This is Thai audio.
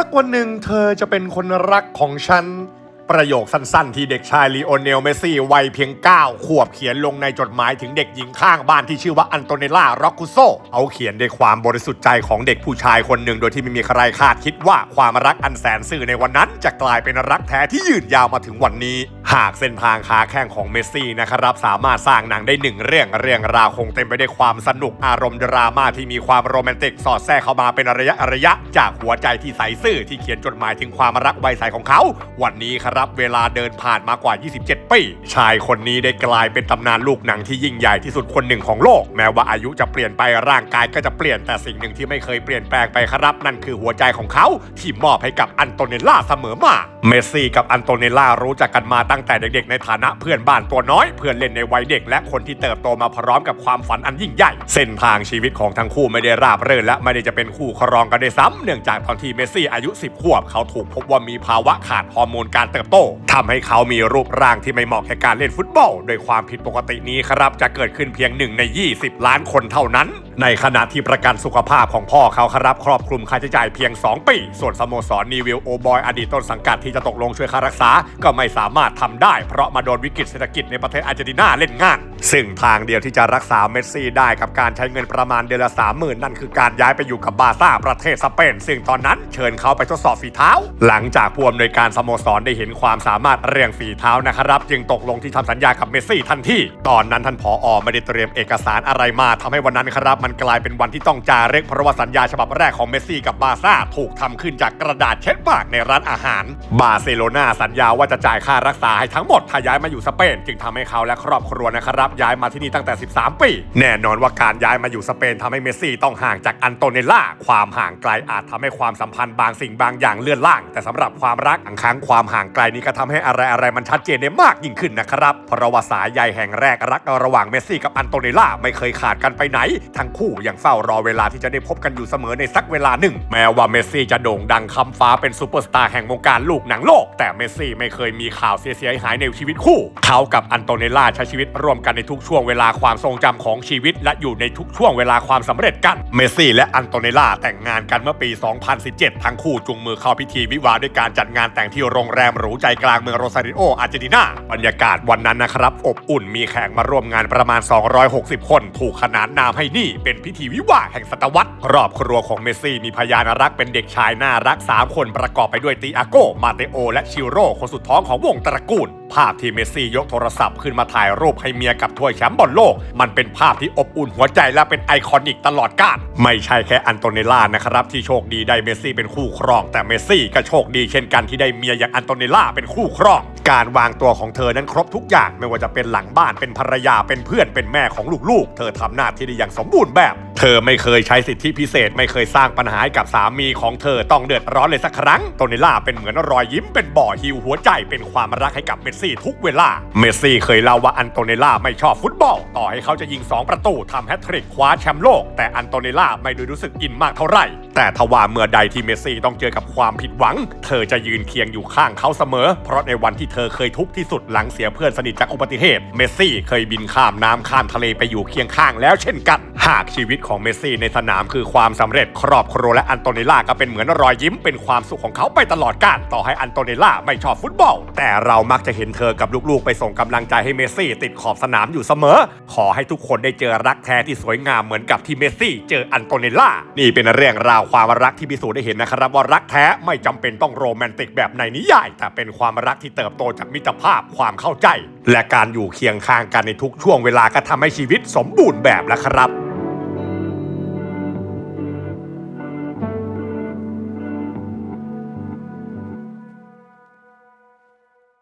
สักวันหนึ่งเธอจะเป็นคนรักของฉัน ประโยคสั้นๆ ที่เด็กชายลีโอเนลเมสซี่วัยเพียง 9 ขวบเขียนลงในจดหมายถึงเด็กหญิงข้างบ้านที่ชื่อว่าอันโตเนล่าร็อกกุโซเอาเขียนด้วยความบริสุทธิ์ใจของเด็กผู้ชายคนหนึ่งโดยที่ไม่มีใครคาดคิดว่าความรักอันแสนซื่อในวันนั้น จะกลายเป็นรักแท้ที่ยืนยาวมาถึงวันนี้ หากเส้นทางขาแข้งของเมสซี่นะครับสามารถสร้างหนังได้หนึ่งเรื่องเรื่องราวคงเต็มไปด้วยความสนุกอารมณ์ดราม่าที่มีความโรแมนติกสอดแทรกเข้ามาเป็นระยะระยะ จากหัวใจที่ใสซื่อที่เขียนจดหมายถึงความรักใบใสของเขา วันนี้ครับเวลาเดินผ่านมากว่า 27 ปี ชายคนนี้ได้กลายเป็นตำนานลูกหนังที่ยิ่งใหญ่ที่สุดคนหนึ่งของโลก แม้ว่าอายุจะเปลี่ยนไปร่างกายก็จะเปลี่ยนแต่สิ่งหนึ่งที่ไม่เคยเปลี่ยนแปลงไปครับ นั่นคือหัวใจของเขาที่มอบให้กับอันโตเนล่าเสมอมา เมสซี่กับอันโตเนล่ารู้จักกันมาตั้งแต่เด็กๆ ในฐานะเพื่อนบ้านตัวน้อย เพื่อนเล่นในวัยเด็ก และคนที่เติบโตมาพร้อมกับความฝันอันยิ่งใหญ่ เส้นทางชีวิตของทั้งคู่ไม่ได้ราบรื่นและไม่ได้จะเป็นคู่ครองกันได้ซ้ำเนื่องจากตอนที่เมสซี่อายุ 10 ขวบ เขาถูกพบว่ามีภาวะขาดฮอร์โมนการเติบโตทำให้เขามีรูปร่างที่ไม่เหมาะแก่การเล่นฟุตบอล โดยความผิดปกตินี้ครับจะเกิดขึ้นเพียงหนึ่งใน 20 ล้านคนเท่านั้น ในขณะที่ประกันสุขภาพของพ่อเขาครับครอบคลุมค่าใช้จ่ายเพียง 2 ปี ส่วนสโมสรนีวิลโอบอยอดีตต้นสังกัดที่จะตกลงช่วยค่ารักษา ก็ไม่สามารถทำได้ เพราะมาโดนวิกฤตเศรษฐกิจในประเทศอาร์เจนตินาเล่นงาน ซึ่งทางเดียวที่จะรักษาเมสซี่ได้กับการใช้เงินประมาณเดือนละสามหมื่นนั่นคือการย้ายไปอยู่กับบาซ่าประเทศสเปน ซึ่งตอนนั้นเชิญเขาไปทดสอบฝีเท้า หลังจากผู้อำนวยการสโมสรได้เห็นความสามารถเรื่องฝีเท้านะครับ จึงตกลงที่ทำสัญญากับเมสซี่ทันทีตอนนั้นท่านผออไม่ได้เตรียมเอกสารอะไรมาทำให้วันนั้นครับมันกลายเป็นวันที่ต้องจารึกเพราะว่าสัญญาฉบับแรกของเมสซี่กับบาซ่าถูกทำขึ้นจากกระดาษเช็ดปากในร้านอาหาร บาร์เซโลนาสัญญาว่าจะจ่ายค่ารักษาให้ทั้งหมดถ้าย้ายมาอยู่สเปน จึงทำให้เขาและครอบครัวนะครับย้ายมาที่นี่ตั้งแต่ 13 ปี แน่นอนว่าการย้ายมาอยู่สเปนทำให้เมสซี่ต้องห่างจากอันโตเนล่า ความห่างไกลอาจทำให้ความสัมพันธ์บางสิ่งบางอย่างเลื่อนล่าง แต่สำหรับความรักบางคังความห่างไกลนี้ก็ทำให้อะไรอะไรมันชัดเจนได้มากยิ่งขึ้นนะครับเพราะว่าสายใยแห่งแรกรักระหว่างเมสซี่กับอันโตเนล่าไม่เคยขาดกันไปไหนทั้งคู่ยังเฝ้ารอเวลาที่จะได้พบกันอยู่เสมอในสักเวลาหนึ่ง แม้ว่าเมสซี่จะโด่งดังคำฟ้าเป็นซูเปอร์สตาร์แห่งวงการลูกหนังโลก แต่เมสซี่ไม่เคยมีข่าวเสียหายในชีวิตคู่ เขากับอันโตเนล่าใช้ชีวิตร่วมกันในทุกช่วงเวลาความทรงจำของชีวิต และอยู่ในทุกช่วงเวลาความสำเร็จกัน เมสซี่และอันโตเนล่าแต่งงานกันเมื่อปี 2017 ทั้งคู่จุงมือเข้าพิธีวิวาด้วยการจัดงานแต่งที่โรงแรมหรูใจกลางเมืองโรซาริโออาร์เจนตินาบรรยากาศวันนั้นนะครับอบอุ่นมีแขกมาร่วมงานประมาณ 260 คน ถูกขนานนามให้นี่เป็นพิธีวิวาห์แห่งศตวรรษครอบครัวของเมสซี่มีพยานรักเป็นเด็กชายน่ารัก 3 คนประกอบไปด้วยติอาโก มาเตโอ และชิโร่คนสุดท้องของวงตระกูล ภาพที่เมสซี่ยกโทรศัพท์ขึ้นมาถ่ายรูปให้เมียกับถ้วยแชมป์บอลโลก มันเป็นภาพที่อบอุ่นหัวใจและเป็นไอคอนิกตลอดกาลไม่ใช่แค่อันโตเนล่านะครับที่โชคดีได้เมสซี่เป็นคู่ครอง แต่เมสซี่ก็โชคดีเช่นกันที่ได้เมียอย่างอันโตเนล่าเป็นคู่ครอง การวางตัวของเธอนั้นครบทุกอย่างไม่ว่าจะเป็นหลังบ้านเป็นภรรยาเป็นเพื่อนเป็นแม่ของลูกๆ เธอทำหน้าที่ได้อย่างสมบูรณ์แบบ เธอไม่เคยใช้สิทธิพิเศษ ไม่เคยสร้างปัญหาให้กับสามีของเธอต้องเดือดร้อนเลยสักครั้งโตเนล่าเป็นเหมือนรอยยิ้มเป็นบ่อฮิวหัวใจเป็นความรักให้กับเมสซี่ทุกเวลา เมสซี่เคยเล่าว่าอันโตเนล่าไม่ชอบฟุตบอล ต่อให้เขาจะยิง 2 ประตูทำแฮตทริกคว้าแชมป์โลก แต่อันโตเนล่าไม่ได้รู้สึกอินมากเท่าไหร่ แต่ทว่าเมื่อใดที่เมสซี่ต้องเจอกับความผิดหวัง เธอจะยืนเคียงอยู่ข้างเขาเสมอ เพราะในวันที่เธอเคยทุกข์ที่สุดหลังเสียเพื่อนสนิทจากอุบัติเหตุ เมสซี่เคยบินข้ามน้ำข้ามทะเลไปอยู่เคียงข้างแล้วเช่นกัน หากชีวิตของเมสซี่ในสนามคือความสำเร็จครอบครัวและอันโตเนล่าก็เป็นเหมือนรอยยิ้มเป็นความสุขของเขาไปตลอดกาลต่อให้อันโตเนล่าไม่ชอบฟุตบอล แต่เรามักจะเห็นเธอกับลูกๆ ไปส่งกำลังใจให้เมสซี่ติดขอบสนามอยู่เสมอ ขอให้ทุกคนได้เจอรักแท้ที่สวยงามเหมือนกับที่เมสซี่เจออันโตเนล่านี่เป็นเรื่องราวความรักที่พิสูจน์ได้เห็นนะครับว่ารักแท้ไม่จำเป็นต้องโรแมนติกแบบในนิยาย แต่เป็นความรักที่เติบโตจากมิตรภาพความเข้าใจ และการอยู่เคียงข้างกันในทุกช่วงเวลาก็ทำให้ชีวิตสมบูรณ์แบบแล้วครับ